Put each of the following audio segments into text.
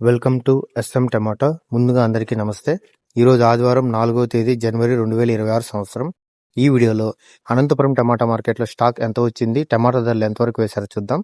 Welcome to S M టమాటా. ముందుగా అందరికీ నమస్తే. ఈరోజు ఆదివారం నాలుగవ తేదీ జనవరి రెండు వేల ఇరవై ఆరు సంవత్సరం. ఈ వీడియోలో అనంతపురం టమాటా మార్కెట్లో స్టాక్ ఎంత వచ్చింది టమాటా ధరలు ఎంతవరకు వేశారో చూద్దాం.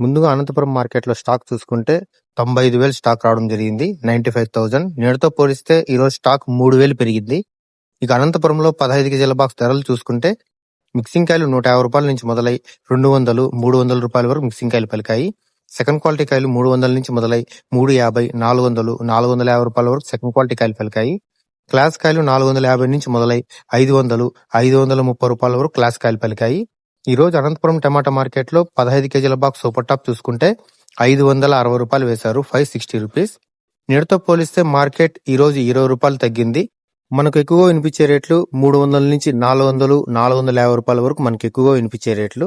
ముందుగా అనంతపురం మార్కెట్లో స్టాక్ చూసుకుంటే తొంభై ఐదు వేలు స్టాక్ రావడం జరిగింది నైంటీ ఫైవ్ థౌజండ్. నేడుతో పోలిస్తే ఈరోజు స్టాక్ మూడు వేలు పెరిగింది ఇక అనంతపురంలో పదహైదు కేజీల బాక్స్ ధరలు చూసుకుంటే మిక్సింగ్ కాయలు నూట యాభై రూపాయల నుంచి మొదలై రెండు వందలు మూడు వందల రూపాయల వరకు మిక్సింగ్ కాయలు పలికాయి. సెకండ్ క్వాలిటీ కాయలు మూడు వందల నుంచి మొదలై మూడు యాభై నాలుగు వందలు నాలుగు వందల యాభై రూపాయల వరకు సెకండ్ క్వాలిటీ కాయలు పలికాయి. క్లాస్ కాయలు నాలుగు వందల యాభై నుంచి మొదలై ఐదు వందలు ఐదు వందల ముప్పై రూపాయల వరకు క్లాస్ కాయలు పలికాయి. ఈ రోజు అనంతపురం టమాటా మార్కెట్లో పదహైదు కేజీల బాక్స్ సూపర్ టాప్ చూసుకుంటే ఐదు వందల అరవై రూపాయలు వేశారు ఫైవ్ సిక్స్టీ రూపీస్ నేడుతో పోలిస్తే మార్కెట్ ఈ రోజు ఇరవై రూపాయలు తగ్గింది. మనకు ఎక్కువగా వినిపించే రేట్లు మూడు వందల నుంచి నాలుగు వందలు నాలుగు వందల యాభై రూపాయల వరకు మనకు ఎక్కువగా వినిపించే రేట్లు.